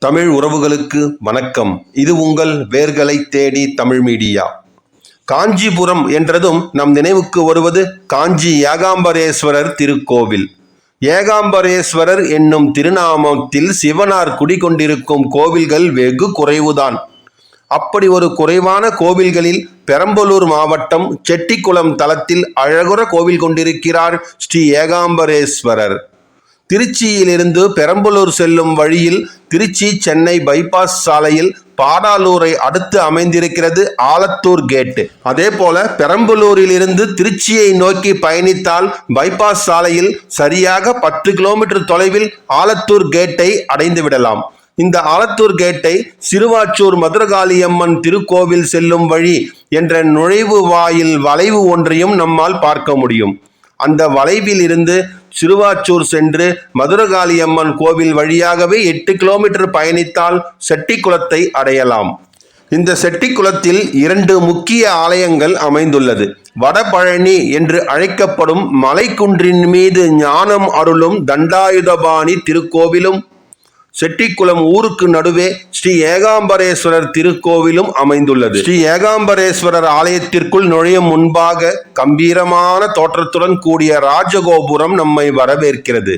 தமிழ் உறவுகளுக்கு வணக்கம். இது உங்கள் வேர்களை தேடி தமிழ் மீடியா. காஞ்சிபுரம் என்றதும் நம் நினைவுக்கு வருவது காஞ்சி ஏகாம்பரேஸ்வரர் திருக்கோவில். ஏகாம்பரேஸ்வரர் என்னும் திருநாமத்தில் சிவனார் குடிகொண்டிருக்கும் கோவில்கள் வெகு குறைவுதான். அப்படி ஒரு குறைவான கோவில்களில் பெரம்பலூர் மாவட்டம் செட்டிக்குளம் தலத்தில் அழகுற கோவில் கொண்டிருக்கிறார் ஸ்ரீ ஏகாம்பரேஸ்வரர். திருச்சியிலிருந்து பெரம்பலூர் செல்லும் வழியில் திருச்சி சென்னை பைபாஸ் சாலையில் பாடாலூரை அடுத்து அமைந்திருக்கிறது ஆலத்தூர் கேட்டு. அதே போல பெரம்பலூரிலிருந்து திருச்சியை நோக்கி பயணித்தால் பைபாஸ் சாலையில் சரியாக பத்து கிலோமீட்டர் தொலைவில் ஆலத்தூர் கேட்டை அடைந்து விடலாம். இந்த ஆலத்தூர் கேட்டை சிறுவாச்சூர் மதுரகாளியம்மன் திருக்கோவில் செல்லும் வழி என்ற நுழைவு வாயில் வளைவு ஒன்றையும் நம்மால் பார்க்க முடியும். அந்த வளைவில் இருந்து சிறுவாச்சூர் சென்று மதுரகாளியம்மன் கோவில் வழியாகவே எட்டு கிலோமீட்டர் பயணித்தால் செட்டிக்குளத்தை அடையலாம். இந்த செட்டிக்குளத்தில் இரண்டு முக்கிய ஆலயங்கள் அமைந்துள்ளது. வடபழனி என்று அழைக்கப்படும் மலைக்குன்றின் மீது ஞானம் அருளும் தண்டாயுதபாணி திருக்கோவிலும் செட்டிக்குளம் ஊருக்கு நடுவே ஸ்ரீ ஏகாம்பரேஸ்வரர் திருக்கோவிலும் அமைந்துள்ளது. ஸ்ரீ ஏகாம்பரேஸ்வரர் ஆலயத்திற்குள் நுழையும் முன்பாக கம்பீரமான தோற்றத்துடன் கூடிய ராஜகோபுரம் நம்மை வரவேற்கிறது.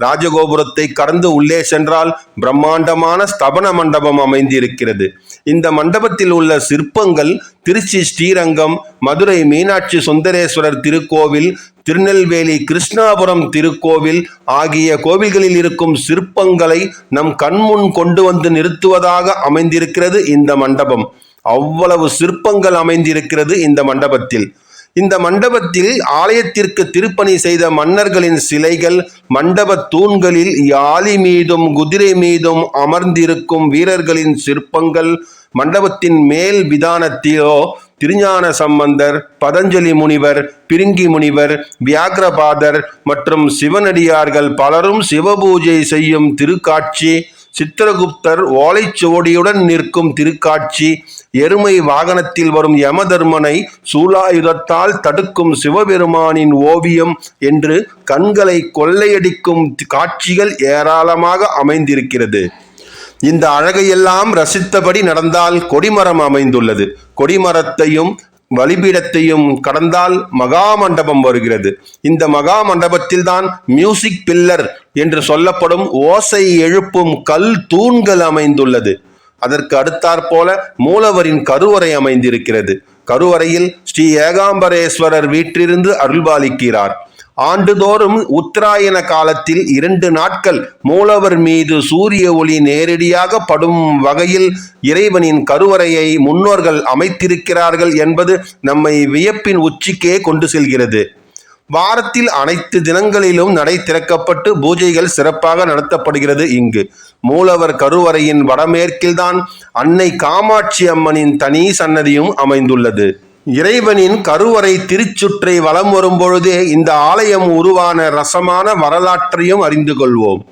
ராஜகோபுரத்தை கடந்து உள்ளே சென்றால் பிரம்மாண்டமான ஸ்தபன மண்டபம் அமைந்திருக்கிறது. இந்த மண்டபத்தில் உள்ள சிற்பங்கள் திருச்சி ஸ்ரீரங்கம் மதுரை மீனாட்சி சுந்தரேஸ்வரர் திருக்கோவில் திருநெல்வேலி கிருஷ்ணாபுரம் திருக்கோவில் ஆகிய கோவில்களில் இருக்கும் சிற்பங்களை நம் கண்முன் கொண்டு வந்து நிறுத்துவதாக அமைந்திருக்கிறது இந்த மண்டபம். அவ்வளவு சிற்பங்கள் அமைந்திருக்கிறது இந்த மண்டபத்தில். இந்த மண்டபத்தில் ஆலயத்திற்கு திருப்பணி செய்த மன்னர்களின் சிலைகள் மண்டப தூண்களில் யாழி மீதும் குதிரை மீதும் அமர்ந்திருக்கும் வீரர்களின் சிற்பங்கள் மண்டபத்தின் மேல் விதானத்திலோ திருஞான சம்பந்தர் பதஞ்சலி முனிவர் பிரிங்கி முனிவர் வியாக்கிரபாதர் மற்றும் சிவனடியார்கள் பலரும் சிவபூஜை செய்யும் திருக்காட்சி சித்திரகுப்தர் ஓலைச்சுவடியுடன் நிற்கும் திருக்காட்சி எருமை வாகனத்தில் வரும் யமதர்மனை சூலாயுதத்தால் தடுக்கும் சிவபெருமானின் ஓவியம் என்று கண்களை கொள்ளையடிக்கும் காட்சிகள் ஏராளமாக அமைந்திருக்கிறது. இந்த அழகையெல்லாம் ரசித்தபடி நடந்தால் கொடிமரம் அமைந்துள்ளது. கொடிமரத்தையும் வழிபீடத்தையும் கடந்தால் மகா மண்டபம் வருகிறது. இந்த மகா மண்டபத்தில் தான் மியூசிக் பில்லர் என்று சொல்லப்படும் ஓசை எழுப்பும் கல் தூண்கள் அமைந்துள்ளது. அதற்கு அடுத்தாற்போல மூலவரின் கருவறை அமைந்திருக்கிறது. கருவறையில் ஸ்ரீ ஏகாம்பரேஸ்வரர் வீற்றிருந்து அருள்பாலிக்கிறார். ஆண்டுதோறும் உத்தராயண காலத்தில் இரண்டு நாட்கள் மூலவர் மீது சூரிய ஒளி நேரடியாக படும் வகையில் இறைவனின் கருவறையை முன்னோர்கள் அமைத்திருக்கிறார்கள் என்பது நம்மை வியப்பின் உச்சிக்கே கொண்டு செல்கிறது. வாரத்தில் அனைத்து தினங்களிலும் நடை திறக்கப்பட்டு பூஜைகள் சிறப்பாக நடத்தப்படுகிறது இங்கு. மூலவர் கருவறையின் வடமேற்கில்தான் அன்னை காமாட்சி அம்மனின் தனி சன்னதியும் அமைந்துள்ளது. இறைவனின் கருவறை திருச்சுற்றை வலம் வரும்பொழுதே இந்த ஆலயம் உருவான ரசமான வரலாற்றையும் அறிந்து கொள்வோம்.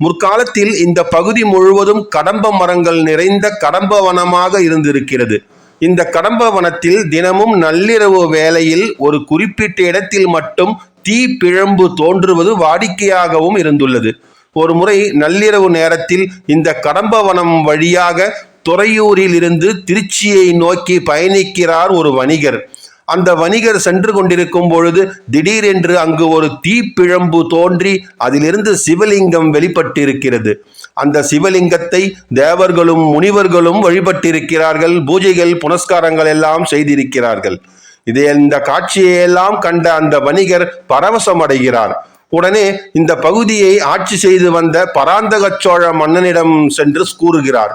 முற்காலத்தில் இந்த பகுதி முழுவதும் கடம்ப மரங்கள் நிறைந்த கடம்ப வனமாக இருந்திருக்கிறது. இந்த கடம்ப வனத்தில் தினமும் நள்ளிரவு வேளையில் ஒரு குறிப்பிட்ட இடத்தில் மட்டும் தீ பிழம்பு தோன்றுவது வாடிக்கையாகவும் இருந்துள்ளது. ஒரு முறை நள்ளிரவு நேரத்தில் இந்த கடம்பவனம் வழியாக துறையூரில் இருந்து திருச்சியை நோக்கி பயணிக்கிறார் ஒரு வணிகர். அந்த வணிகர் சென்று கொண்டிருக்கும் பொழுது திடீரென்று அங்கு ஒரு தீப்பிழம்பு தோன்றி அதிலிருந்து சிவலிங்கம் வெளிப்பட்டிருக்கிறது. அந்த சிவலிங்கத்தை தேவர்களும் முனிவர்களும் வழிபட்டிருக்கிறார்கள். பூஜைகள் புனஸ்காரங்கள் எல்லாம் செய்திருக்கிறார்கள். இதை இந்த காட்சியையெல்லாம் கண்ட அந்த வணிகர் பரவசம் அடைகிறார் உடனே இந்த பகுதியை ஆட்சி செய்து வந்த பராந்தக சோழ மன்னனிடம் சென்று கூறுகிறார்.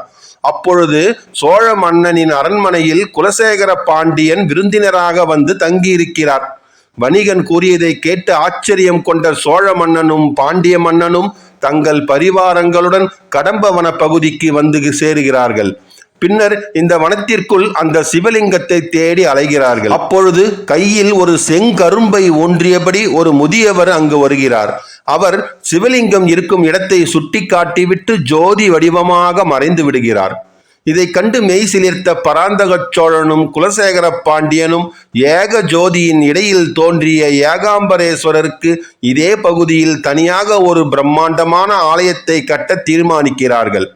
அப்பொழுது சோழ மன்னனின் அரண்மனையில் குலசேகர பாண்டியன் விருந்தினராக வந்து தங்கியிருக்கிறார். வணிகன் கூறியதை கேட்டு ஆச்சரியம் கொண்ட சோழ மன்னனும் பாண்டிய மன்னனும் தங்கள் பரிவாரங்களுடன் கடம்பவன பகுதிக்கு வந்து சேருகிறார்கள். பின்னர் இந்த வனத்திற்குள் அந்த சிவலிங்கத்தை தேடி அலைகிறார்கள். அப்பொழுது கையில் ஒரு செங்கரும்பை ஒன்றியபடி ஒரு முதியவர் அங்கு வருகிறார். அவர் சிவலிங்கம் இருக்கும் இடத்தை சுட்டி காட்டிவிட்டு ஜோதி வடிவமாக மறைந்து விடுகிறார். இதை கண்டு மெய் சிலிர்த்த பராந்தகச் சோழனும் குலசேகர பாண்டியனும் ஏக ஜோதியின் இடையில் தோன்றிய ஏகாம்பரேஸ்வரருக்கு இதே பகுதியில் தனியாக ஒரு பிரம்மாண்டமான ஆலயத்தை கட்ட தீர்மானிக்கிறார்கள்.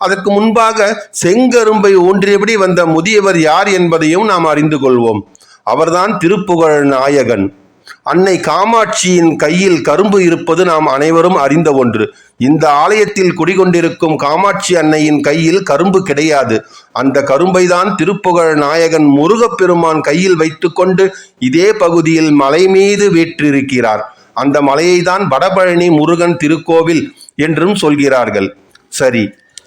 அதற்கு முன்பாக செங்கரும்பை ஊன்றியபடி வந்த முதியவர் யார் என்பதையும் நாம் அறிந்து கொள்வோம். அவர்தான் திருப்புகழ் நாயகன். அன்னை காமாட்சியின் கையில் கரும்பு இருப்பது நாம் அனைவரும் அறிந்த ஒன்று. இந்த ஆலயத்தில் குடிகொண்டிருக்கும் காமாட்சி அன்னையின் கையில் கரும்பு கிடையாது. அந்த கரும்பை தான் திருப்புகழ் நாயகன் முருகப்பெருமான் கையில் வைத்துக்கொண்டு இதே பகுதியில் மலை மீது வீற்றிருக்கிறார். அந்த மலையை தான் வடபழனி முருகன் திருக்கோவில் என்றும் சொல்கிறார்கள். சரி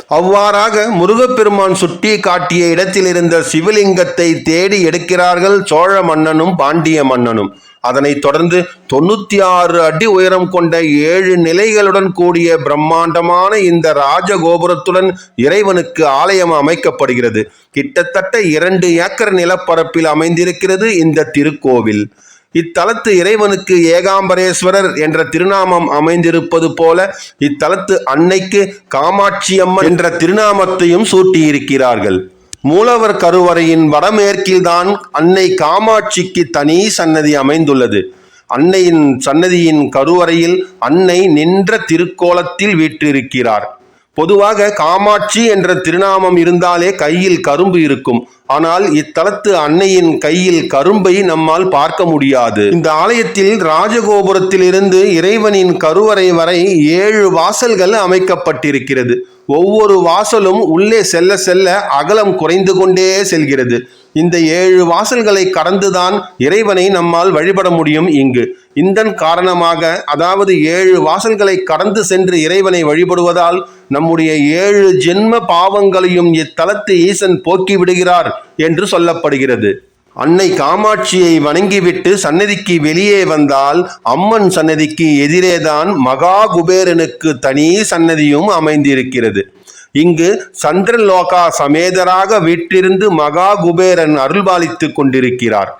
அவ்வாறாக முருகப்பெருமான் சுட்டி காட்டிய இடத்தில் இருந்த சிவலிங்கத்தை தேடி எடுக்கிறார்கள் சோழ மன்னனும் பாண்டிய மன்னனும். அதனைத் தொடர்ந்து தொண்ணூத்தி ஆறு அடி உயரம் கொண்ட ஏழு நிலைகளுடன் கூடிய பிரம்மாண்டமான இந்த ராஜகோபுரத்துடன் இறைவனுக்கு ஆலயம் அமைக்கப்படுகிறது. கிட்டத்தட்ட இரண்டு ஏக்கர் நிலப்பரப்பில் அமைந்திருக்கிறது இந்த திருக்கோவில். இத்தலத்து இறைவனுக்கு ஏகாம்பரேஸ்வரர் என்ற திருநாமம் அமைந்திருப்பது போல இத்தலத்து அன்னைக்கு காமாட்சியம்மன் என்ற திருநாமத்தையும் சூட்டியிருக்கிறார்கள். மூலவர் கருவறையின் வடமேற்கில்தான் அன்னை காமாட்சிக்கு தனி சன்னதி அமைந்துள்ளது. அன்னையின் சன்னதியின் கருவறையில் அன்னை நின்ற திருக்கோலத்தில் வீற்றிருக்கிறார். பொதுவாக காமாட்சி என்ற திருநாமம் இருந்தாலே கையில் கரும்பு இருக்கும். ஆனால் இத்தலத்து அன்னையின் கையில் கரும்பை நம்மால் பார்க்க முடியாது. இந்த ஆலயத்தில் ராஜகோபுரத்தில் இருந்து இறைவனின் கருவறை வரை ஏழு வாசல்கள் அமைக்கப்பட்டிருக்கிறது. ஒவ்வொரு வாசலும் உள்ளே செல்ல செல்ல அகலம் குறைந்து கொண்டே செல்கிறது. இந்த ஏழு வாசல்களை கடந்துதான் இறைவனை நம்மால் வழிபட முடியும் இங்கு. இதன் காரணமாக அதாவது ஏழு வாசல்களை கடந்து சென்று இறைவனை வழிபடுவதால் நம்முடைய ஏழு ஜென்ம பாவங்களையும் இத்தலத்து ஈசன் போக்கி விடுகிறார் என்று சொல்லப்படுகிறது. அன்னை காமாட்சியை வணங்கிவிட்டு சன்னதிக்கு வெளியே வந்தால் அம்மன் சன்னதிக்கு எதிரேதான் மகா குபேரனுக்கு தனி சன்னதியும் அமைந்திருக்கிறது. இங்கு சந்திரலோகா சமேதராக வீட்டிருந்து மகா குபேரன் அருள்பாலித்துக் கொண்டிருக்கிறார்.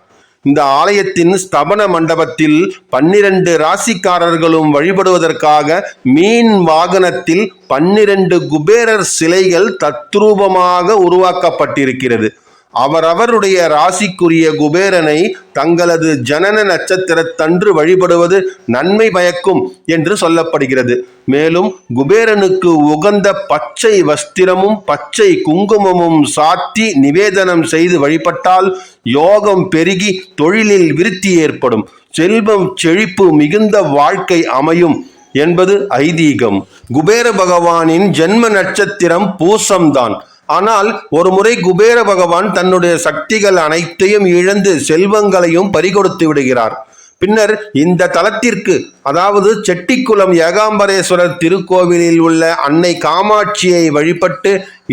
இந்த ஆலயத்தின் ஸ்தபன மண்டபத்தில் பன்னிரண்டு ராசிக்காரர்களும் வழிபடுவதற்காக மீன் வாகனத்தில் பன்னிரண்டு குபேரர் சிலைகள் தத்ரூபமாக உருவாக்கப்பட்டிருக்கிறது. அவரவருடைய ராசிக்குரிய குபேரனை தங்களது ஜனன நட்சத்திரத்தன்று வழிபடுவது நன்மை பயக்கும் என்று சொல்லப்படுகிறது. மேலும் குபேரனுக்கு உகந்த பச்சை வஸ்திரமும் பச்சை குங்குமமும் சாத்தி நிவேதனம் செய்து வழிபட்டால் யோகம் பெருகி தொழிலில் விருத்தி ஏற்படும். செல்வம் செழிப்பு மிகுந்த வாழ்க்கை அமையும் என்பது ஐதீகம். குபேர பகவானின் ஜென்ம நட்சத்திரம் பூசம்தான். ஆனால் ஒரு முறை குபேர பகவான் தன்னுடைய சக்திகள் அனைத்தையும் இழந்து செல்வங்களையும் பறிகொடுத்து விடுகிறார். பின்னர் இந்த தலத்திற்கு அதாவது செட்டிக்குளம் ஏகாம்பரேஸ்வரர் திருக்கோவிலில் உள்ள அன்னை காமாட்சியை வழிபட்டு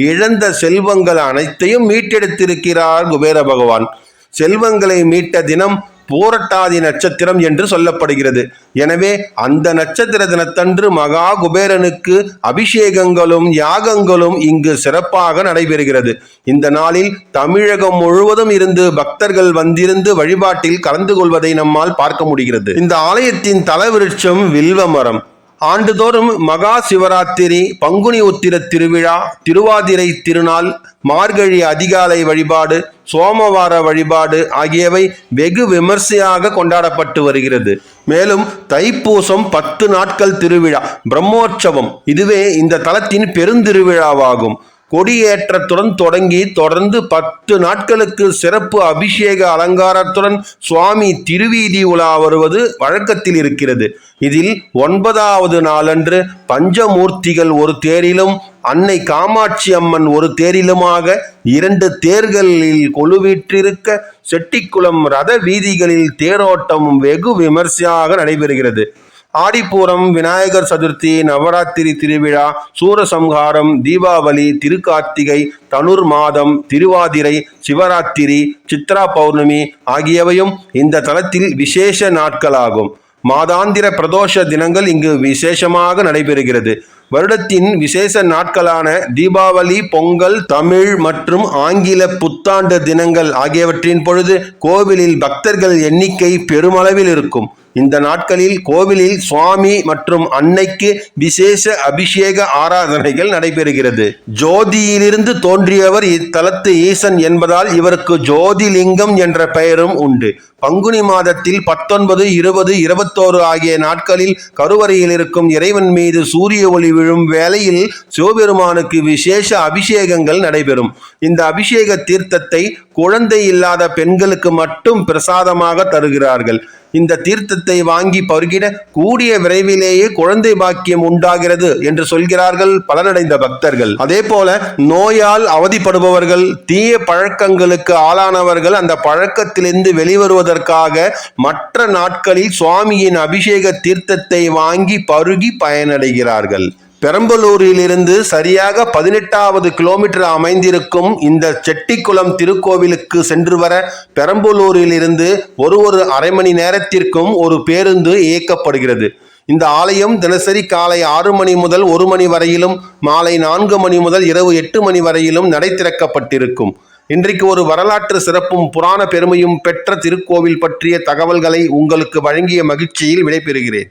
இழந்த செல்வங்கள் அனைத்தையும் மீட்டெடுத்திருக்கிறார் குபேர பகவான். செல்வங்களை மீட்ட தினம் பூரட்டாதி நட்சத்திரம் என்று சொல்லப்படுகிறது. எனவே அந்த நட்சத்திர தினத்தன்று மகா குபேரனுக்கு அபிஷேகங்களும் யாகங்களும் இங்கு சிறப்பாக நடைபெறுகிறது. இந்த நாளில் தமிழகம் முழுவதும் இருந்து பக்தர்கள் வந்திருந்து வழிபாட்டில் கலந்து கொள்வதை நம்மால் பார்க்க முடிகிறது. இந்த ஆலயத்தின் தலவிருட்சம் வில்வ மரம். ஆண்டுதோறும் மகா சிவராத்திரி பங்குனி உத்திர திருவிழா திருவாதிரை திருநாள் மார்கழி அதிகாலை வழிபாடு சோமவார வழிபாடு ஆகியவை வெகு விமர்சையாக கொண்டாடப்பட்டு வருகிறது. மேலும் தைப்பூசம் பத்து நாட்கள் திருவிழா பிரம்மோற்சவம் இதுவே இந்த தலத்தின் பெருந்திருவிழாவாகும். கொடியேற்றத்துடன் தொடங்கி தொடர்ந்து பத்து நாட்களுக்கு சிறப்பு அபிஷேக அலங்காரத்துடன் சுவாமி திருவீதி உலா வருவது வழக்கத்தில் இருக்கிறது. இதில் ஒன்பதாவது நாளன்று பஞ்சமூர்த்திகள் ஒரு தேரிலும் அன்னை காமாட்சி அம்மன் ஒரு தேரிலுமாக இரண்டு தேர்களில் கொழுவிற்றிருக்க செட்டிக்குளம் ரத வீதிகளில் தேரோட்டம் வெகு விமர்சையாக நடைபெறுகிறது. ஆடிப்பூரம் விநாயகர் சதுர்த்தி நவராத்திரி திருவிழா சூரசம்ஹாரம் தீபாவளி திருக்கார்த்திகை தனுர் மாதம் திருவாதிரை சிவராத்திரி சித்ரா பௌர்ணமி ஆகியவையும் இந்த தலத்தில் விசேஷ நாட்களாகும். மாதாந்திர பிரதோஷ தினங்கள் இங்கு விசேஷமாக நடைபெறுகிறது. வருடத்தின் விசேஷ நாட்களான தீபாவளி பொங்கல் தமிழ் மற்றும் ஆங்கில புத்த புத்தாண்டு தினங்கள் ஆகியவற்றின் பொழுது கோவிலில் பக்தர்கள் எண்ணிக்கை பெருமளவில் இருக்கும். இந்த நாட்களில் கோவிலில் சுவாமி மற்றும் அன்னைக்கு விசேஷ அபிஷேக ஆராதனைகள் நடைபெறுகிறது. ஜோதியிலிருந்து தோன்றியவர் இத்தலத்து ஈசன் என்பதால் இவருக்கு ஜோதிலிங்கம் என்ற பெயரும் உண்டு. பங்குனி மாதத்தில் பத்தொன்பது இருபது இருபத்தோரு ஆகிய நாட்களில் கருவறையில் இருக்கும் இறைவன் மீது சூரிய ஒளி விழும் வேளையில் சிவபெருமானுக்கு விசேஷ அபிஷேகங்கள் நடைபெறும். இந்த அபிஷேக தீர்த்தத்தை குழந்தை இல்லாத பெண்களுக்கு மட்டும் பிரசாதமாக தருகிறார்கள். இந்த தீர்த்தத்தை வாங்கி பருகிட கூடிய விரைவிலேயே குழந்தை பாக்கியம் உண்டாகிறது என்று சொல்கிறார்கள் பலனடைந்த பக்தர்கள். அதே போல நோயால் அவதிப்படுபவர்கள் தீய பழக்கங்களுக்கு ஆளானவர்கள் அந்த பழக்கத்திலிருந்து வெளிவருவதற்காக மற்ற நாட்களில் சுவாமியின் அபிஷேக தீர்த்தத்தை வாங்கி பருகி பயனடைகிறார்கள். பெரம்பலூரிலிருந்து சரியாக பதினெட்டாவது கிலோமீட்டர் அமைந்திருக்கும் இந்த செட்டிக்குளம் திருக்கோவிலுக்கு சென்று வர பெரம்பலூரிலிருந்து ஒரு ஒரு அரை மணி நேரத்திற்கும் ஒரு பேருந்து இயக்கப்படுகிறது. இந்த ஆலயம் தினசரி காலை ஆறு மணி முதல் ஒரு மணி வரையிலும் மாலை நான்கு மணி முதல் இரவு எட்டு மணி வரையிலும் நடை திறக்கப்பட்டிருக்கும். இன்றைக்கு ஒரு வரலாற்று சிறப்பும் புராண பெருமையும் பெற்ற திருக்கோவில் பற்றிய தகவல்களை உங்களுக்கு வழங்கிய மகிழ்ச்சியில் விடைபெறுகிறேன்.